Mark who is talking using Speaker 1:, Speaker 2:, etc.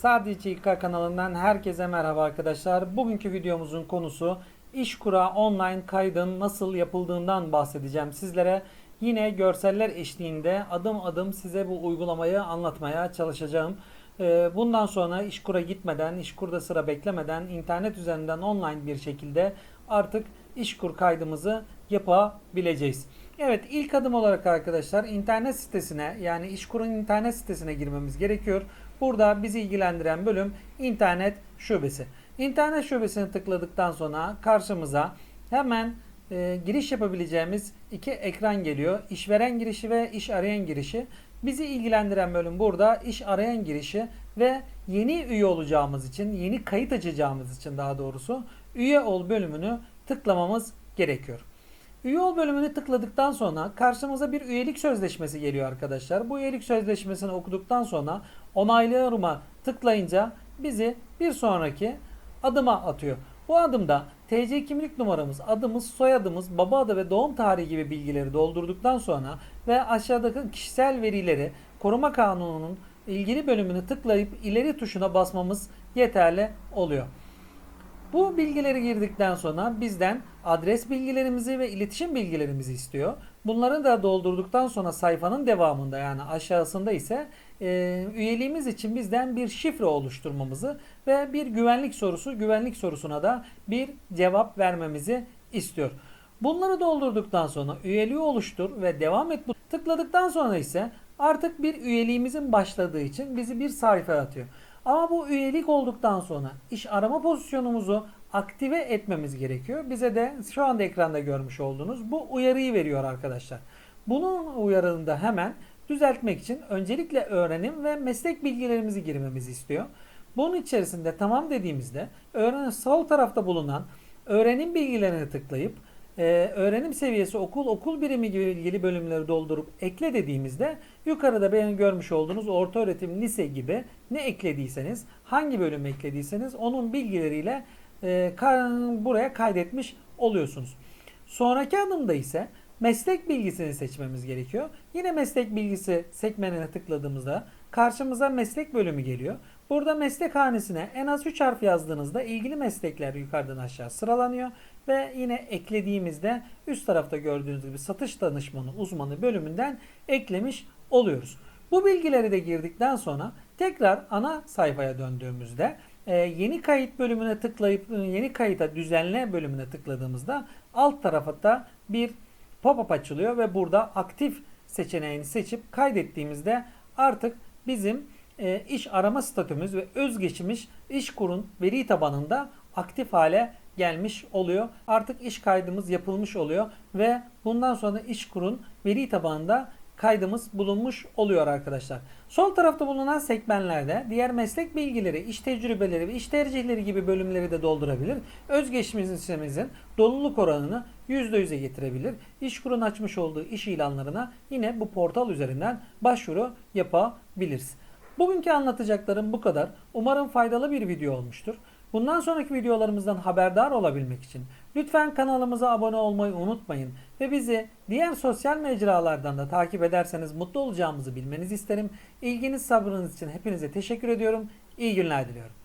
Speaker 1: Sadece İK kanalından herkese merhaba arkadaşlar. Bugünkü videomuzun konusu İşkura online kaydın nasıl yapıldığından bahsedeceğim sizlere. Yine görseller eşliğinde adım adım size bu uygulamayı anlatmaya çalışacağım. Ee, Bundan sonra İşkur'a gitmeden, İşkur'da sıra beklemeden internet üzerinden online bir şekilde artık İşkur kaydımızı yapabileceğiz. Evet ilk adım olarak arkadaşlar internet sitesine yani İşkur'un internet sitesine girmemiz gerekiyor. Burada bizi ilgilendiren bölüm internet şubesi. İnternet şubesini tıkladıktan sonra karşımıza hemen e, giriş yapabileceğimiz iki ekran geliyor. İşveren girişi ve iş arayan girişi. Bizi ilgilendiren bölüm burada iş arayan girişi ve yeni üye olacağımız için, yeni kayıt açacağımız için daha doğrusu üye ol bölümünü tıklamamız gerekiyor. Üye ol bölümünü tıkladıktan sonra karşımıza bir üyelik sözleşmesi geliyor arkadaşlar. Bu üyelik sözleşmesini okuduktan sonra onaylıyorum tıklayınca bizi bir sonraki adıma atıyor. Bu adımda TC kimlik numaramız, adımız, soyadımız, baba adı ve doğum tarihi gibi bilgileri doldurduktan sonra ve aşağıdaki kişisel verileri koruma kanununun ilgili bölümünü tıklayıp ileri tuşuna basmamız yeterli oluyor. Bu bilgileri girdikten sonra bizden adres bilgilerimizi ve iletişim bilgilerimizi istiyor. Bunları da doldurduktan sonra sayfanın devamında yani aşağısında ise e, üyeliğimiz için bizden bir şifre oluşturmamızı ve bir güvenlik sorusu, güvenlik sorusuna da bir cevap vermemizi istiyor. Bunları doldurduktan sonra üyeliği oluştur ve devam et. Tıkladıktan sonra ise artık bir üyeliğimizin başladığı için bizi bir sayfaya atıyor. Ama bu üyelik olduktan sonra iş arama pozisyonumuzu aktive etmemiz gerekiyor. Bize de şu anda ekranda görmüş olduğunuz bu uyarıyı veriyor arkadaşlar. Bunun uyarını da hemen düzeltmek için öncelikle öğrenim ve meslek bilgilerimizi girmemizi istiyor. Bunun içerisinde tamam dediğimizde öğrenim sol tarafta bulunan öğrenim bilgilerini tıklayıp e, öğrenim seviyesi okul, okul birimi gibi ilgili bölümleri doldurup ekle dediğimizde yukarıda benim görmüş olduğunuz orta öğretim, lise gibi ne eklediyseniz, hangi bölüm eklediyseniz onun bilgileriyle e, buraya kaydetmiş oluyorsunuz. Sonraki adımda ise meslek bilgisini seçmemiz gerekiyor. Yine meslek bilgisi sekmenine tıkladığımızda karşımıza meslek bölümü geliyor. Burada meslek hanesine en az 3 harf yazdığınızda ilgili meslekler yukarıdan aşağı sıralanıyor ve yine eklediğimizde üst tarafta gördüğünüz gibi satış danışmanı uzmanı bölümünden eklemiş oluyoruz. Bu bilgileri de girdikten sonra tekrar ana sayfaya döndüğümüzde e, yeni kayıt bölümüne tıklayıp e, yeni kayıta düzenle bölümüne tıkladığımızda alt tarafta bir pop-up açılıyor ve burada aktif seçeneğini seçip kaydettiğimizde artık bizim e, iş arama statümüz ve özgeçmiş İşkur'un veri tabanında aktif hale gelmiş oluyor. Artık iş kaydımız yapılmış oluyor ve bundan sonra İşkur'un veri tabanında kaydımız bulunmuş oluyor arkadaşlar. Sol tarafta bulunan sekmenlerde diğer meslek bilgileri, iş tecrübeleri ve iş tercihleri gibi bölümleri de doldurabilir. Özgeçmişimizin doluluk oranını %100'e getirebilir. İşkur'un açmış olduğu iş ilanlarına yine bu portal üzerinden başvuru yapabiliriz. Bugünkü anlatacaklarım bu kadar. Umarım faydalı bir video olmuştur. Bundan sonraki videolarımızdan haberdar olabilmek için lütfen kanalımıza abone olmayı unutmayın ve bizi diğer sosyal mecralardan da takip ederseniz mutlu olacağımızı bilmenizi isterim. İlginiz sabrınız için hepinize teşekkür ediyorum. İyi günler diliyorum.